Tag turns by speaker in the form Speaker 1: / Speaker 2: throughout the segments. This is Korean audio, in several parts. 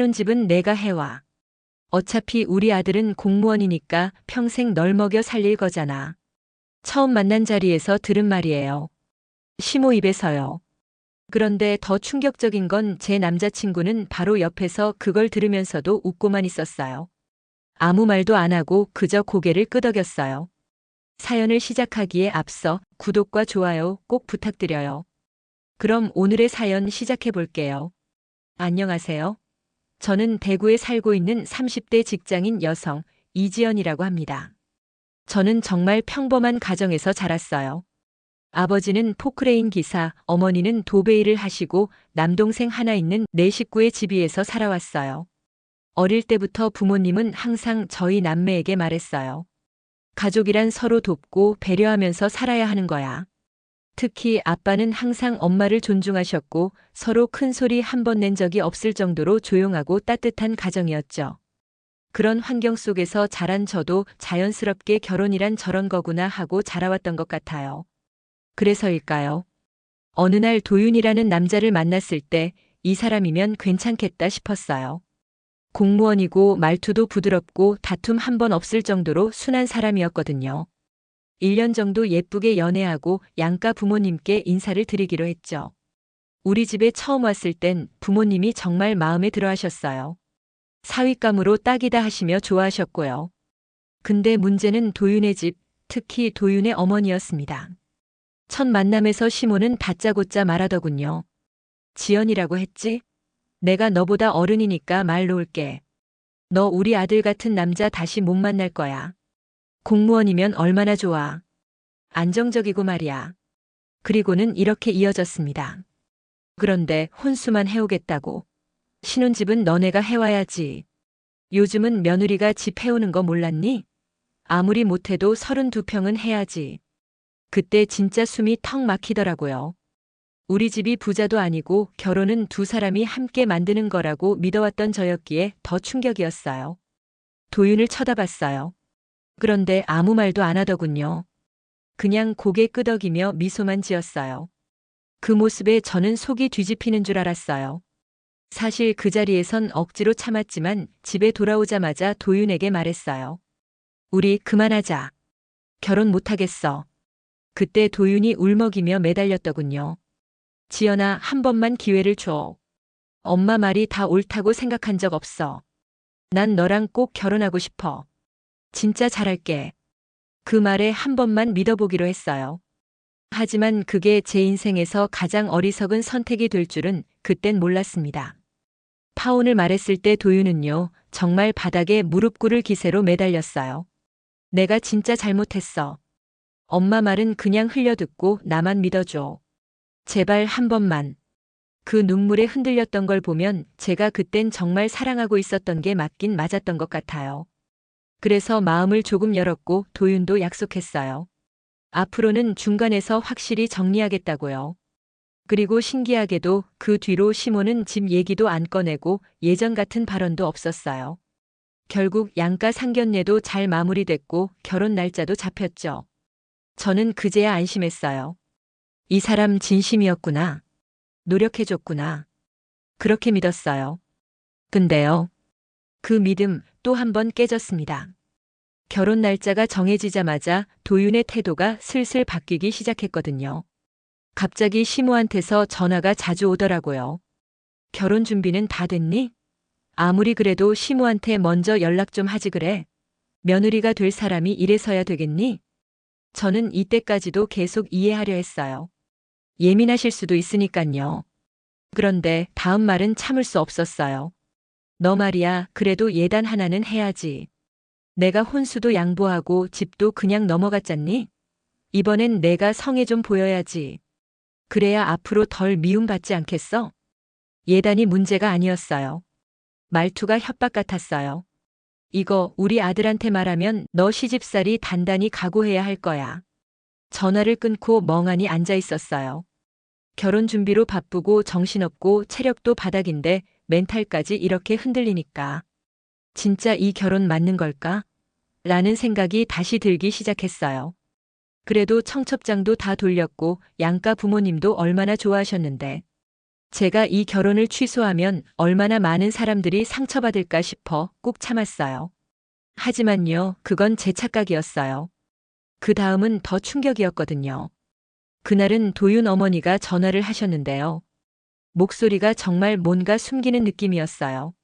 Speaker 1: 신혼집은 내가 해와. 어차피 우리 아들은 공무원이니까 평생 널 먹여 살릴 거잖아. 처음 만난 자리에서 들은 말이에요. 시모 입에서요. 그런데 더 충격적인 건 제 남자친구는 바로 옆에서 그걸 들으면서도 웃고만 있었어요. 아무 말도 안 하고 그저 고개를 끄덕였어요. 사연을 시작하기에 앞서 구독과 좋아요 꼭 부탁드려요. 그럼 오늘의 사연 시작해 볼게요. 안녕하세요. 저는 대구에 살고 있는 30대 직장인 여성 이지연이라고 합니다. 저는 정말 평범한 가정에서 자랐어요. 아버지는 포크레인 기사, 어머니는 도배일을 하시고 남동생 하나 있는 네 식구의 집위에서 살아왔어요. 어릴 때부터 부모님은 항상 저희 남매에게 말했어요. 가족이란 서로 돕고 배려하면서 살아야 하는 거야. 특히 아빠는 항상 엄마를 존중하셨고 서로 큰 소리 한 번 낸 적이 없을 정도로 조용하고 따뜻한 가정이었죠. 그런 환경 속에서 자란 저도 자연스럽게 결혼이란 저런 거구나 하고 자라왔던 것 같아요. 그래서일까요? 어느 날 도윤이라는 남자를 만났을 때 이 사람이면 괜찮겠다 싶었어요. 공무원이고 말투도 부드럽고 다툼 한 번 없을 정도로 순한 사람이었거든요. 1년 정도 예쁘게 연애하고 양가 부모님께 인사를 드리기로 했죠. 우리 집에 처음 왔을 땐 부모님이 정말 마음에 들어 하셨어요. 사윗감으로 딱이다 하시며 좋아하셨고요. 근데 문제는 도윤의 집, 특히 도윤의 어머니였습니다. 첫 만남에서 시모는 다짜고짜 말하더군요. 지연이라고 했지? 내가 너보다 어른이니까 말 놓을게. 너 우리 아들 같은 남자 다시 못 만날 거야. 공무원이면 얼마나 좋아. 안정적이고 말이야. 그리고는 이렇게 이어졌습니다. 그런데 혼수만 해오겠다고. 신혼집은 너네가 해와야지. 요즘은 며느리가 집 해오는 거 몰랐니? 아무리 못해도 32평은 해야지. 그때 진짜 숨이 턱 막히더라고요. 우리 집이 부자도 아니고 결혼은 두 사람이 함께 만드는 거라고 믿어왔던 저였기에 더 충격이었어요. 도윤을 쳐다봤어요. 그런데 아무 말도 안 하더군요. 그냥 고개 끄덕이며 미소만 지었어요. 그 모습에 저는 속이 뒤집히는 줄 알았어요. 사실 그 자리에선 억지로 참았지만 집에 돌아오자마자 도윤에게 말했어요. 우리 그만하자. 결혼 못하겠어. 그때 도윤이 울먹이며 매달렸더군요. 지연아, 한 번만 기회를 줘. 엄마 말이 다 옳다고 생각한 적 없어. 난 너랑 꼭 결혼하고 싶어. 진짜 잘할게. 그 말에 한 번만 믿어보기로 했어요. 하지만 그게 제 인생에서 가장 어리석은 선택이 될 줄은 그땐 몰랐습니다. 파혼을 말했을 때 도윤은요, 정말 바닥에 무릎 꿇을 기세로 매달렸어요. 내가 진짜 잘못했어. 엄마 말은 그냥 흘려듣고 나만 믿어줘. 제발 한 번만. 그 눈물에 흔들렸던 걸 보면 제가 그땐 정말 사랑하고 있었던 게 맞긴 맞았던 것 같아요. 그래서 마음을 조금 열었고 도윤도 약속했어요. 앞으로는 중간에서 확실히 정리하겠다고요. 그리고 신기하게도 그 뒤로 시모는 집 얘기도 안 꺼내고 예전 같은 발언도 없었어요. 결국 양가 상견례도 잘 마무리됐고 결혼 날짜도 잡혔죠. 저는 그제야 안심했어요. 이 사람 진심이었구나. 노력해줬구나. 그렇게 믿었어요. 근데요. 그 믿음 또 한 번 깨졌습니다. 결혼 날짜가 정해지자마자 도윤의 태도가 슬슬 바뀌기 시작했거든요. 갑자기 시모한테서 전화가 자주 오더라고요. 결혼 준비는 다 됐니? 아무리 그래도 시모한테 먼저 연락 좀 하지 그래. 며느리가 될 사람이 이래서야 되겠니? 저는 이때까지도 계속 이해하려 했어요. 예민하실 수도 있으니깐요. 그런데 다음 말은 참을 수 없었어요. 너 말이야, 그래도 예단 하나는 해야지. 내가 혼수도 양보하고 집도 그냥 넘어갔잖니? 이번엔 내가 성에 좀 보여야지. 그래야 앞으로 덜 미움받지 않겠어? 예단이 문제가 아니었어요. 말투가 협박 같았어요. 이거 우리 아들한테 말하면 너 시집살이 단단히 각오해야 할 거야. 전화를 끊고 멍하니 앉아 있었어요. 결혼 준비로 바쁘고 정신없고 체력도 바닥인데 멘탈까지 이렇게 흔들리니까. 진짜 이 결혼 맞는 걸까? 라는 생각이 다시 들기 시작했어요. 그래도 청첩장도 다 돌렸고 양가 부모님도 얼마나 좋아하셨는데. 제가 이 결혼을 취소하면 얼마나 많은 사람들이 상처받을까 싶어 꾹 참았어요. 하지만요, 그건 제 착각이었어요. 그 다음은 더 충격이었거든요. 그날은 도윤 어머니가 전화를 하셨는데요. 목소리가 정말 뭔가 숨기는 느낌이었어요.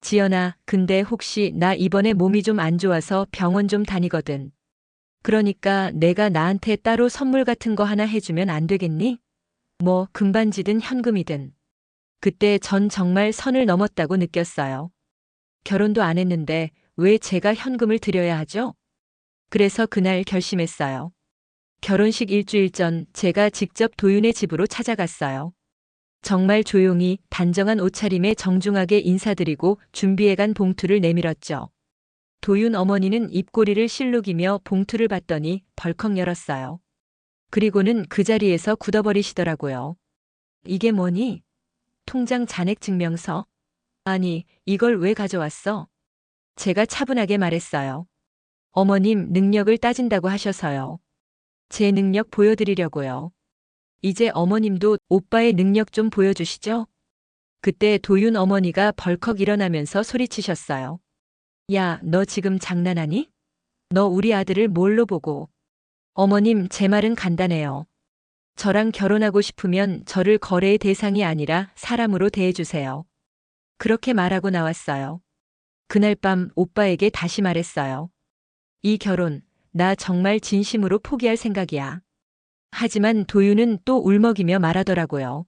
Speaker 1: 지연아, 근데 혹시 나 이번에 몸이 좀 안 좋아서 병원 좀 다니거든. 그러니까 내가 나한테 따로 선물 같은 거 하나 해주면 안 되겠니? 뭐, 금반지든 현금이든. 그때 전 정말 선을 넘었다고 느꼈어요. 결혼도 안 했는데 왜 제가 현금을 드려야 하죠? 그래서 그날 결심했어요. 결혼식 일주일 전 제가 직접 도윤의 집으로 찾아갔어요. 정말 조용히 단정한 옷차림에 정중하게 인사드리고 준비해간 봉투를 내밀었죠. 도윤 어머니는 입꼬리를 실룩이며 봉투를 받더니 벌컥 열었어요. 그리고는 그 자리에서 굳어버리시더라고요. 이게 뭐니? 통장 잔액 증명서? 아니, 이걸 왜 가져왔어? 제가 차분하게 말했어요. 어머님 능력을 따진다고 하셔서요. 제 능력 보여드리려고요. 이제 어머님도 오빠의 능력 좀 보여주시죠? 그때 도윤 어머니가 벌컥 일어나면서 소리치셨어요. 야, 너 지금 장난하니? 너 우리 아들을 뭘로 보고? 어머님, 제 말은 간단해요. 저랑 결혼하고 싶으면 저를 거래의 대상이 아니라 사람으로 대해주세요. 그렇게 말하고 나왔어요. 그날 밤 오빠에게 다시 말했어요. 이 결혼, 나 정말 진심으로 포기할 생각이야. 하지만 도윤은 또 울먹이며 말하더라고요.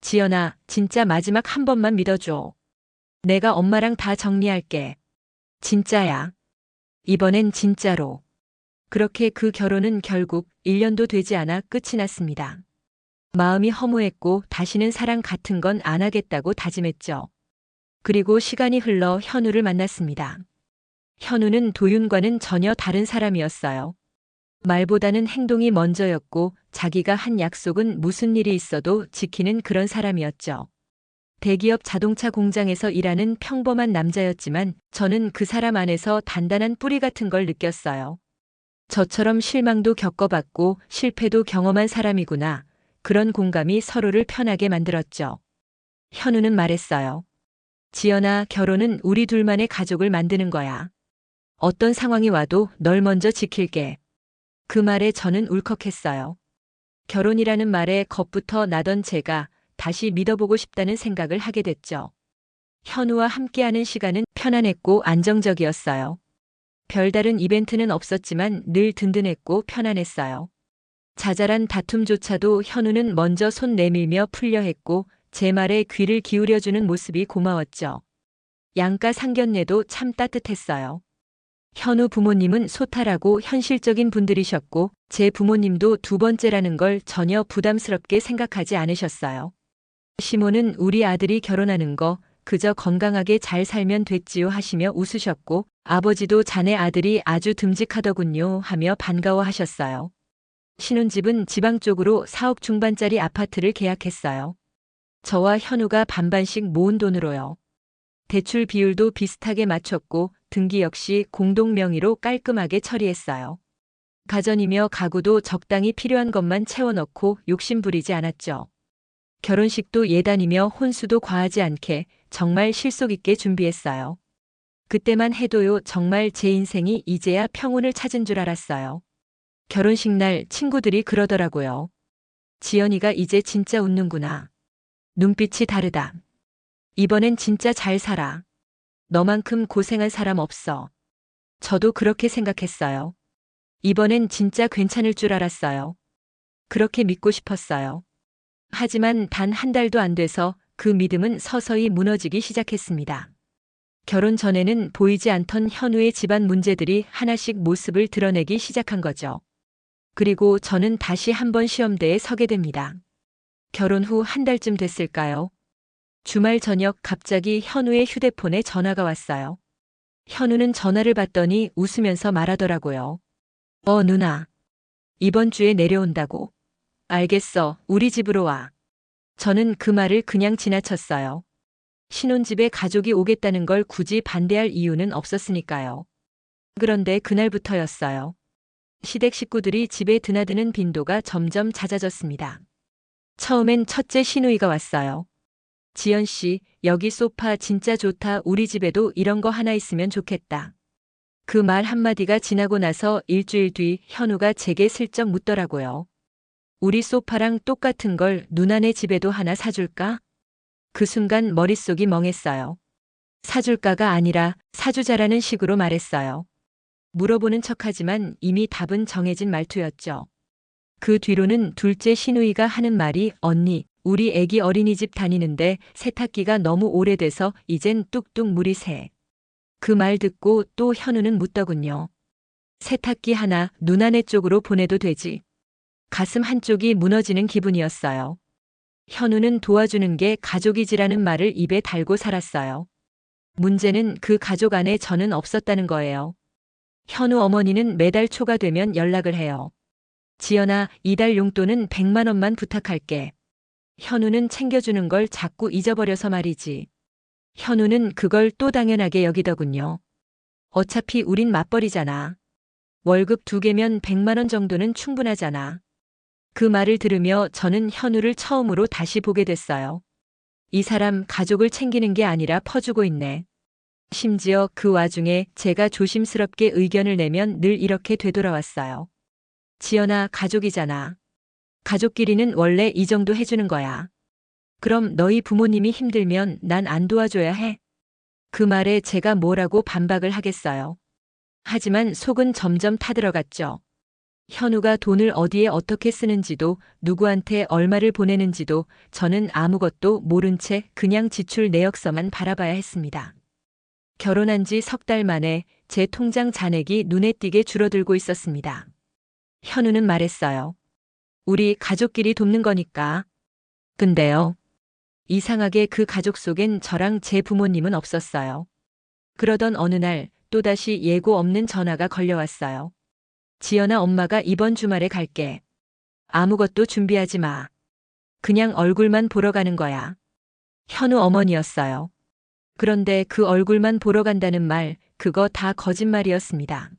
Speaker 1: 지연아, 진짜 마지막 한 번만 믿어줘. 내가 엄마랑 다 정리할게. 진짜야. 이번엔 진짜로. 그렇게 그 결혼은 결국 1년도 되지 않아 끝이 났습니다. 마음이 허무했고 다시는 사랑 같은 건 안 하겠다고 다짐했죠. 그리고 시간이 흘러 현우를 만났습니다. 현우는 도윤과는 전혀 다른 사람이었어요. 말보다는 행동이 먼저였고 자기가 한 약속은 무슨 일이 있어도 지키는 그런 사람이었죠. 대기업 자동차 공장에서 일하는 평범한 남자였지만 저는 그 사람 안에서 단단한 뿌리 같은 걸 느꼈어요. 저처럼 실망도 겪어봤고 실패도 경험한 사람이구나. 그런 공감이 서로를 편하게 만들었죠. 현우는 말했어요. 지연아, 결혼은 우리 둘만의 가족을 만드는 거야. 어떤 상황이 와도 널 먼저 지킬게. 그 말에 저는 울컥했어요. 결혼이라는 말에 겁부터 나던 제가 다시 믿어보고 싶다는 생각을 하게 됐죠. 현우와 함께하는 시간은 편안했고 안정적이었어요. 별다른 이벤트는 없었지만 늘 든든했고 편안했어요. 자잘한 다툼조차도 현우는 먼저 손 내밀며 풀려 했고 제 말에 귀를 기울여주는 모습이 고마웠죠. 양가 상견례도 참 따뜻했어요. 현우 부모님은 소탈하고 현실적인 분들이셨고 제 부모님도 두 번째라는 걸 전혀 부담스럽게 생각하지 않으셨어요. 시모는 우리 아들이 결혼하는 거 그저 건강하게 잘 살면 됐지요 하시며 웃으셨고 아버지도 자네 아들이 아주 듬직하더군요 하며 반가워하셨어요. 신혼집은 지방 쪽으로 4억 중반짜리 아파트를 계약했어요. 저와 현우가 반반씩 모은 돈으로요. 대출 비율도 비슷하게 맞췄고 등기 역시 공동 명의로 깔끔하게 처리했어요. 가전이며 가구도 적당히 필요한 것만 채워넣고 욕심 부리지 않았죠. 결혼식도 예단이며 혼수도 과하지 않게 정말 실속 있게 준비했어요. 그때만 해도요, 정말 제 인생이 이제야 평온을 찾은 줄 알았어요. 결혼식 날 친구들이 그러더라고요. 지연이가 이제 진짜 웃는구나. 눈빛이 다르다. 이번엔 진짜 잘 살아. 너만큼 고생한 사람 없어. 저도 그렇게 생각했어요. 이번엔 진짜 괜찮을 줄 알았어요. 그렇게 믿고 싶었어요. 하지만 단 한 달도 안 돼서 그 믿음은 서서히 무너지기 시작했습니다. 결혼 전에는 보이지 않던 현우의 집안 문제들이 하나씩 모습을 드러내기 시작한 거죠. 그리고 저는 다시 한번 시험대에 서게 됩니다. 결혼 후 한 달쯤 됐을까요? 주말 저녁 갑자기 현우의 휴대폰에 전화가 왔어요. 현우는 전화를 받더니 웃으면서 말하더라고요. 어, 누나. 이번 주에 내려온다고. 알겠어. 우리 집으로 와. 저는 그 말을 그냥 지나쳤어요. 신혼집에 가족이 오겠다는 걸 굳이 반대할 이유는 없었으니까요. 그런데 그날부터였어요. 시댁 식구들이 집에 드나드는 빈도가 점점 잦아졌습니다. 처음엔 첫째 시누이가 왔어요. 지연 씨, 여기 소파 진짜 좋다. 우리 집에도 이런 거 하나 있으면 좋겠다. 그 말 한마디가 지나고 나서 일주일 뒤 현우가 제게 슬쩍 묻더라고요. 우리 소파랑 똑같은 걸 누나네 집에도 하나 사줄까? 그 순간 머릿속이 멍했어요. 사줄까가 아니라 사주자라는 식으로 말했어요. 물어보는 척하지만 이미 답은 정해진 말투였죠. 그 뒤로는 둘째 시누이가 하는 말이 언니, 우리 애기 어린이집 다니는데 세탁기가 너무 오래돼서 이젠 뚝뚝 물이 새. 그 말 듣고 또 현우는 묻더군요. 세탁기 하나 누나네 쪽으로 보내도 되지. 가슴 한쪽이 무너지는 기분이었어요. 현우는 도와주는 게 가족이지라는 말을 입에 달고 살았어요. 문제는 그 가족 안에 저는 없었다는 거예요. 현우 어머니는 매달 초가 되면 연락을 해요. 지연아, 이달 용돈은 100만 원만 부탁할게. 현우는 챙겨주는 걸 자꾸 잊어버려서 말이지. 현우는 그걸 또 당연하게 여기더군요. 어차피 우린 맞벌이잖아. 월급 두 개면 100만 원 정도는 충분하잖아. 그 말을 들으며 저는 현우를 처음으로 다시 보게 됐어요. 이 사람 가족을 챙기는 게 아니라 퍼주고 있네. 심지어 그 와중에 제가 조심스럽게 의견을 내면 늘 이렇게 되돌아왔어요. 지연아, 가족이잖아. 가족끼리는 원래 이 정도 해주는 거야. 그럼 너희 부모님이 힘들면 난 안 도와줘야 해. 그 말에 제가 뭐라고 반박을 하겠어요. 하지만 속은 점점 타들어갔죠. 현우가 돈을 어디에 어떻게 쓰는지도 누구한테 얼마를 보내는지도 저는 아무것도 모른 채 그냥 지출 내역서만 바라봐야 했습니다. 결혼한 지 석 달 만에 제 통장 잔액이 눈에 띄게 줄어들고 있었습니다. 현우는 말했어요. 우리 가족끼리 돕는 거니까. 근데요. 이상하게 그 가족 속엔 저랑 제 부모님은 없었어요. 그러던 어느 날 또다시 예고 없는 전화가 걸려왔어요. 지연아 엄마가 이번 주말에 갈게. 아무것도 준비하지 마. 그냥 얼굴만 보러 가는 거야. 현우 어머니였어요. 그런데 그 얼굴만 보러 간다는 말, 그거 다 거짓말이었습니다.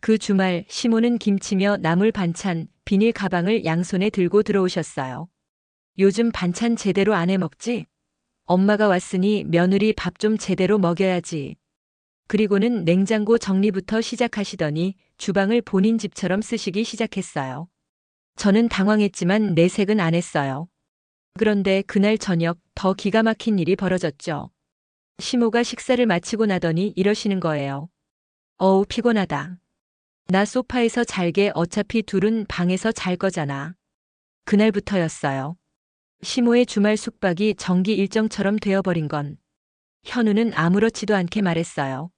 Speaker 1: 그 주말 시모는 김치며 나물 반찬, 비닐 가방을 양손에 들고 들어오셨어요. 요즘 반찬 제대로 안 해 먹지? 엄마가 왔으니 며느리 밥 좀 제대로 먹여야지. 그리고는 냉장고 정리부터 시작하시더니 주방을 본인 집처럼 쓰시기 시작했어요. 저는 당황했지만 내색은 안 했어요. 그런데 그날 저녁 더 기가 막힌 일이 벌어졌죠. 시모가 식사를 마치고 나더니 이러시는 거예요. 어우, 피곤하다. 나 소파에서 잘게 어차피 둘은 방에서 잘 거잖아. 그날부터였어요. 시모의 주말 숙박이 정기 일정처럼 되어버린 건. 현우는 아무렇지도 않게 말했어요.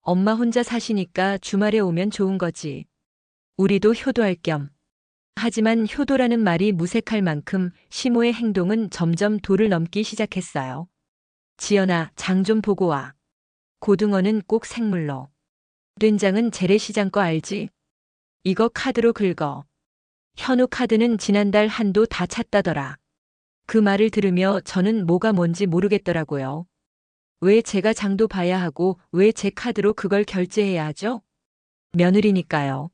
Speaker 1: 엄마 혼자 사시니까 주말에 오면 좋은 거지. 우리도 효도할 겸. 하지만 효도라는 말이 무색할 만큼 시모의 행동은 점점 도를 넘기 시작했어요. 지연아, 장 좀 보고 와. 고등어는 꼭 생물로. 된장은 재래시장 거 알지? 이거 카드로 긁어. 현우 카드는 지난달 한도 다 찼다더라. 그 말을 들으며 저는 뭐가 뭔지 모르겠더라고요. 왜 제가 장도 봐야 하고 왜 제 카드로 그걸 결제해야 하죠? 며느리니까요.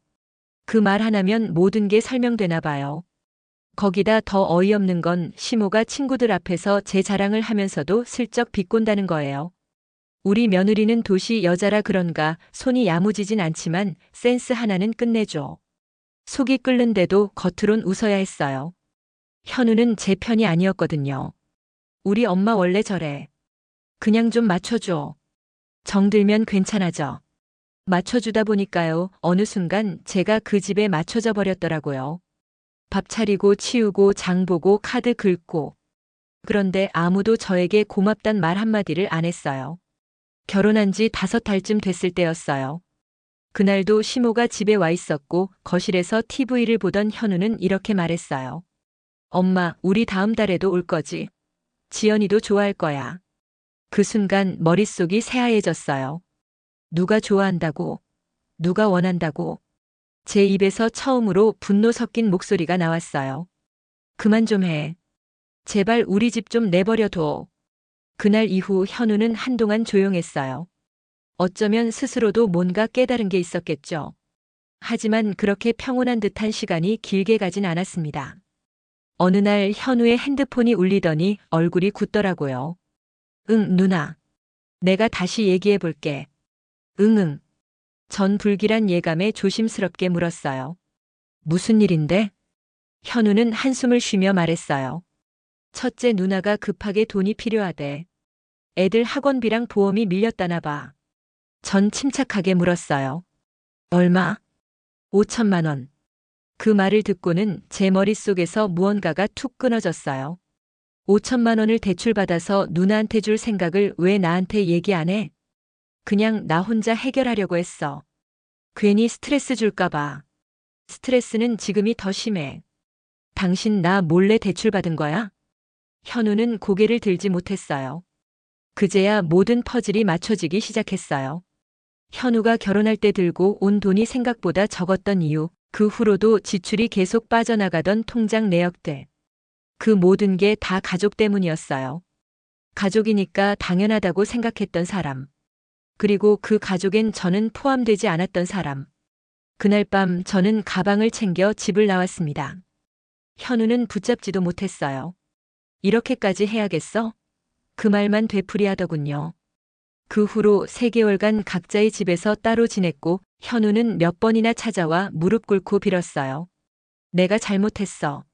Speaker 1: 그 말 하나면 모든 게 설명되나 봐요. 거기다 더 어이없는 건 시모가 친구들 앞에서 제 자랑을 하면서도 슬쩍 비꼰다는 거예요. 우리 며느리는 도시 여자라 그런가 손이 야무지진 않지만 센스 하나는 끝내줘. 속이 끓는데도 겉으론 웃어야 했어요. 현우는 제 편이 아니었거든요. 우리 엄마 원래 저래. 그냥 좀 맞춰줘. 정들면 괜찮아져. 맞춰주다 보니까요, 어느 순간 제가 그 집에 맞춰져 버렸더라고요. 밥 차리고 치우고 장 보고 카드 긁고. 그런데 아무도 저에게 고맙단 말 한마디를 안 했어요. 결혼한 지 다섯 달쯤 됐을 때였어요. 그날도 시모가 집에 와 있었고 거실에서 TV를 보던 현우는 이렇게 말했어요. 엄마, 우리 다음 달에도 올 거지. 지연이도 좋아할 거야. 그 순간 머릿속이 새하얘졌어요. 누가 좋아한다고? 누가 원한다고? 제 입에서 처음으로 분노 섞인 목소리가 나왔어요. 그만 좀 해. 제발 우리 집 좀 내버려둬. 그날 이후 현우는 한동안 조용했어요. 어쩌면 스스로도 뭔가 깨달은 게 있었겠죠. 하지만 그렇게 평온한 듯한 시간이 길게 가진 않았습니다. 어느 날 현우의 핸드폰이 울리더니 얼굴이 굳더라고요. 응, 누나. 내가 다시 얘기해 볼게. 응응. 전 불길한 예감에 조심스럽게 물었어요. 무슨 일인데? 현우는 한숨을 쉬며 말했어요. 첫째 누나가 급하게 돈이 필요하대. 애들 학원비랑 보험이 밀렸다나 봐. 전 침착하게 물었어요. 얼마? 5천만 원. 그 말을 듣고는 제 머릿속에서 무언가가 툭 끊어졌어요. 5천만 원을 대출받아서 누나한테 줄 생각을 왜 나한테 얘기 안 해? 그냥 나 혼자 해결하려고 했어. 괜히 스트레스 줄까봐. 스트레스는 지금이 더 심해. 당신 나 몰래 대출받은 거야? 현우는 고개를 들지 못했어요. 그제야 모든 퍼즐이 맞춰지기 시작했어요. 현우가 결혼할 때 들고 온 돈이 생각보다 적었던 이유, 그 후로도 지출이 계속 빠져나가던 통장 내역들. 그 모든 게 다 가족 때문이었어요. 가족이니까 당연하다고 생각했던 사람. 그리고 그 가족엔 저는 포함되지 않았던 사람. 그날 밤 저는 가방을 챙겨 집을 나왔습니다. 현우는 붙잡지도 못했어요. 이렇게까지 해야겠어? 그 말만 되풀이하더군요. 그 후로 3개월간 각자의 집에서 따로 지냈고 현우는 몇 번이나 찾아와 무릎 꿇고 빌었어요. 내가 잘못했어.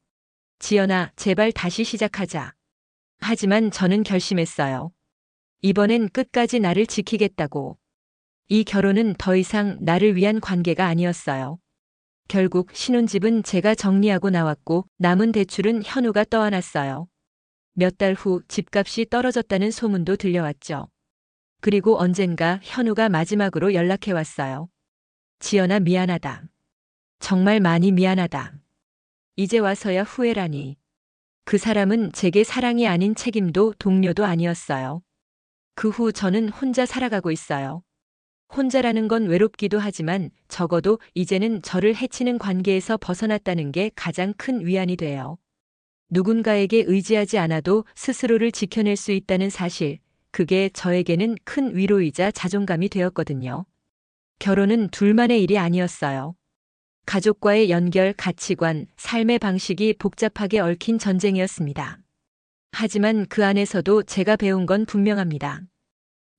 Speaker 1: 지연아, 제발 다시 시작하자. 하지만 저는 결심했어요. 이번엔 끝까지 나를 지키겠다고. 이 결혼은 더 이상 나를 위한 관계가 아니었어요. 결국 신혼집은 제가 정리하고 나왔고 남은 대출은 현우가 떠안았어요. 몇 달 후 집값이 떨어졌다는 소문도 들려왔죠. 그리고 언젠가 현우가 마지막으로 연락해 왔어요. 지연아 미안하다. 정말 많이 미안하다. 이제 와서야 후회라니. 그 사람은 제게 사랑이 아닌 책임도 동료도 아니었어요. 그 후 저는 혼자 살아가고 있어요. 혼자라는 건 외롭기도 하지만 적어도 이제는 저를 해치는 관계에서 벗어났다는 게 가장 큰 위안이 돼요. 누군가에게 의지하지 않아도 스스로를 지켜낼 수 있다는 사실, 그게 저에게는 큰 위로이자 자존감이 되었거든요. 결혼은 둘만의 일이 아니었어요. 가족과의 연결, 가치관, 삶의 방식이 복잡하게 얽힌 전쟁이었습니다. 하지만 그 안에서도 제가 배운 건 분명합니다.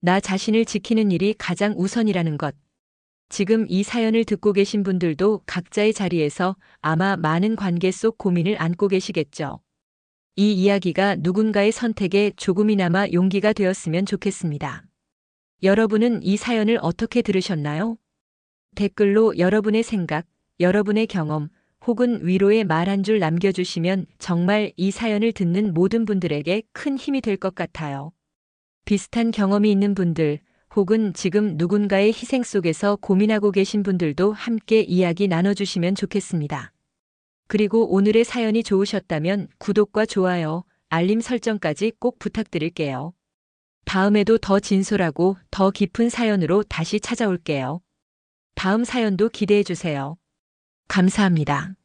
Speaker 1: 나 자신을 지키는 일이 가장 우선이라는 것. 지금 이 사연을 듣고 계신 분들도 각자의 자리에서 아마 많은 관계 속 고민을 안고 계시겠죠. 이 이야기가 누군가의 선택에 조금이나마 용기가 되었으면 좋겠습니다. 여러분은 이 사연을 어떻게 들으셨나요? 댓글로 여러분의 생각, 여러분의 경험, 혹은 위로의 말 한 줄 남겨주시면 정말 이 사연을 듣는 모든 분들에게 큰 힘이 될 것 같아요. 비슷한 경험이 있는 분들, 혹은 지금 누군가의 희생 속에서 고민하고 계신 분들도 함께 이야기 나눠주시면 좋겠습니다. 그리고 오늘의 사연이 좋으셨다면 구독과 좋아요, 알림 설정까지 꼭 부탁드릴게요. 다음에도 더 진솔하고 더 깊은 사연으로 다시 찾아올게요. 다음 사연도 기대해 주세요. 감사합니다.